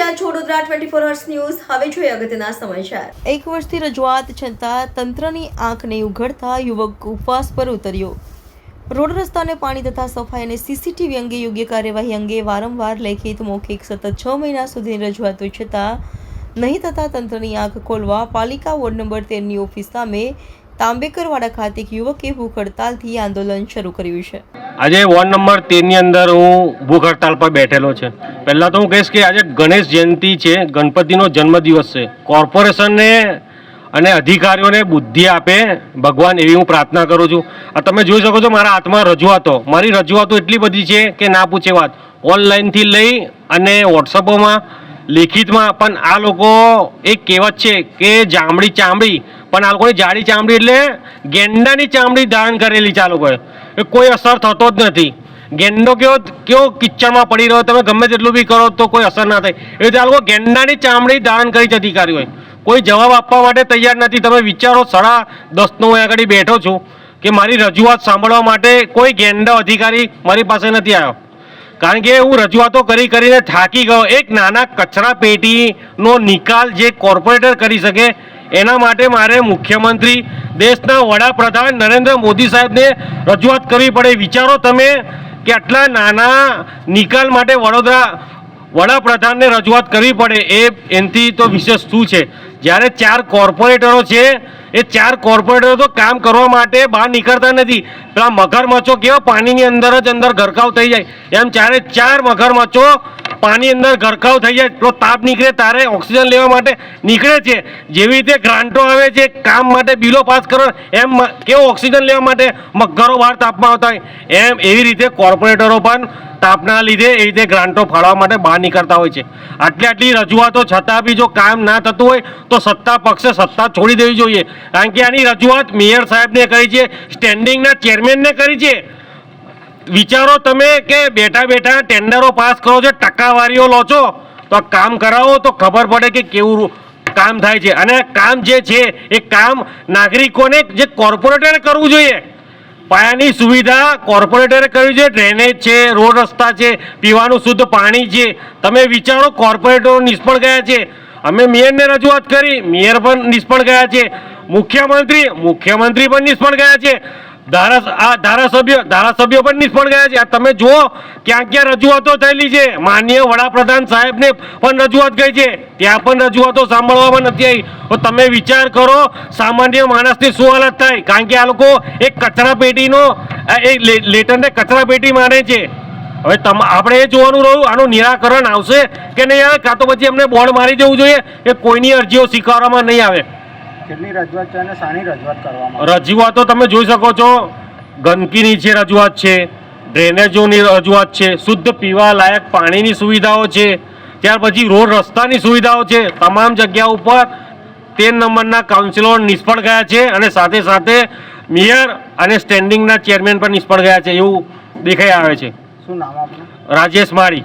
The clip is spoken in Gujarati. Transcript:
રહ્યા છો વડોદરા ટ્વેન્ટી અવર્સ ન્યૂઝ હવે જોઈએ અગત્યના સમાચાર. એક વર્ષથી રજૂઆત છતાં તંત્રની આંખને ઉઘડતા યુવક ઉપવાસ પર ઉતર્યો. રોડ રસ્તાને પાણી તથા સફાઈ અને સીસીટીવી અંગે યોગ્ય કાર્યવાહી અંગે વારંવાર લેખિત મૌખિક સતત છ મહિના સુધીની રજૂઆતો છતાં નહીં થતા તંત્રની આંખ ખોલવા પાલિકા વોર્ડ નંબર તેરની ઓફિસ સામે તાંબેકરવાડા ખાતે એક યુવકે ભૂખ હડતાલથી આંદોલન શરૂ કર્યું છે. આજે વોર્ડ નંબર તેરની અંદર હું ભૂખ હડતાલ પર બેઠેલો છે. પહેલાં તો હું કહીશ કે આજે ગણેશ જયંતિ છે, ગણપતિનો જન્મદિવસ છે. કોર્પોરેશનને અને અધિકારીઓને બુદ્ધિ આપે ભગવાન એવી હું પ્રાર્થના કરું છું. આ તમે જોઈ શકો છો મારા હાથમાં રજૂઆતો. મારી રજૂઆતો એટલી બધી છે કે ના પૂછે વાત. ઓનલાઈનથી લઈ અને વોટ્સઅપોમાં, લેખિતમાં, પણ આ લોકો એક કહેવત છે કે જામડી ચામડી પણ આ લોકોની જાડી ચામડી એટલે ગેંડાની ચામડી ધારણ કરેલી છે આ લોકોએ. એ કોઈ અસર થતો જ નથી. ગેંડો કેવો કેવો કિચડમાં પડી રહ્યો, તમે ગમે તેટલું બી કરો તો કોઈ અસર ના થાય. એ રીતે આ લોકો ગેંડાની ચામડી ધારણ કરી છે અધિકારીઓએ કોઈ જવાબ આપવા માટે તૈયાર નથી. તમે વિચારો સાડા દસનો હું આગળ બેઠો છું કે મારી રજૂઆત સાંભળવા માટે કોઈ ગેંડો અધિકારી મારી પાસે નથી આવ્યો. કારણ કે હું રજૂઆતો કરી કરીને થાકી ગયો. એક નાના કચરા પેટીનો નિકાલ જે કોર્પોરેટર કરી શકે એના માટે મારે મુખ્યમંત્રી, દેશના વડાપ્રધાન નરેન્દ્ર મોદી સાહેબને રજૂઆત કરવી પડે. વિચારો તમે કે આટલા નાના નિકાલ માટે વડોદરા વડાપ્રધાનને રજૂઆત કરવી પડે એ એનાથી તો વિશેષ શું છે? જ્યારે ચાર કોર્પોરેટરો છે, એ ચાર કોર્પોરેટરો તો કામ કરવા માટે બહાર નીકળતા નથી. પેલા મગરમચ્છો કેવા પાણીની અંદર જ અંદર ગરકાવ થઈ જાય. એમ ચારે ચાર મગરમચ્છો પાણી અંદર ગરકાવ થઈ જાય તો તાપ નીકળે, તારે ઓક્સિજન લેવા માટે નીકળે છે. જેવી રીતે ગ્રાન્ટો આવે છે, કામ માટે બિલો પાસ કરો, એમ કેવો ઓક્સિજન લેવા માટે મગરો બહાર તાપમાં આવતા હોય? એમ એવી રીતે કોર્પોરેટરો પણ તાપના લીધે એ રીતે ગ્રાન્ટો ફાળવા માટે બહાર નીકળતા હોય છે. આટલી આટલી રજૂઆતો છતાં બી જો કામ ના થતું હોય, તો સત્તા પક્ષે સત્તા છોડી દેવી જોઈએ. કારણ કે આની રજૂઆત મેયર સાહેબને કરી છે સ્ટેન્ડિંગના ચેરમેનને કરી છે. વિચારો તમે કે બેઠા બેઠા ટેન્ડરો પાસ કરો છો, ટકાવારીઓ લો છો, તો કામ કરાવો તો ખબર પડે કે કેવું કામ થાય છે. અને કામ જે છે, એ કામ નાગરિકોને જે કોર્પોરેટરે કરવું જોઈએ. પાયાની સુવિધા કોર્પોરેટરે કરવી છે ડ્રેનેજ છે, રોડ રસ્તા છે, પીવાનું શુદ્ધ પાણી છે. તમે વિચારો, કોર્પોરેટરો નિષ્ફળ ગયા છે. અમે મેયરને રજૂઆત કરી, મેયર પણ નિષ્ફળ ગયા છે. મુખ્યમંત્રી મુખ્યમંત્રી પણ નિષ્ફળ ગયા છે. ધારા આ ધારાસભ્ય ધારાસભ્યો પણ નિષ્ફળ ગયા છે. આ તમે જુઓ, ક્યાં ક્યાં રજૂઆતો થયેલી છે. માનનીય વડાપ્રધાન સાહેબને પણ રજૂઆત ગઈ છે. ત્યાં પણ રજૂઆતો સાંભળવામાં નથી આવી. તો તમે વિચાર કરો, સામાન્ય માણસની શું હાલત થાય? કારણ કે આ લોકો એક કચરા પેટીનો લે- લેટરને કચરા પેટી માને છે. હવે તમ, આપણે એ જોવાનું રહ્યું, આનું નિરાકરણ આવશે કે નહીં આવે? કાં તો પછી એમને બોર્ડ મારી જવું જોઈએ કે કોઈની અરજીઓ સ્વીકારવામાં નહીં આવે? કેટલી રજૂઆત છે અને શાની રજૂઆત કરવામાં રજૂઆતો તમે જોઈ શકો છો. ગંદકીની છે રજૂઆત છે ડ્રેનેજોની રજૂઆત છે શુદ્ધ પીવા લાયક પાણીની સુવિધાઓ છે ત્યાર પછી રોડ રસ્તાની સુવિધાઓ છે. તમામ જગ્યા ઉપર તેર નંબરના કાઉન્સિલો નિષ્ફળ ગયા છે અને સાથે સાથે મેયર અને સ્ટેન્ડિંગના ચેરમેન પણ નિષ્ફળ ગયા છે. એવું દેખાઈ આવે છે. શું નામ રાજેશ માળી.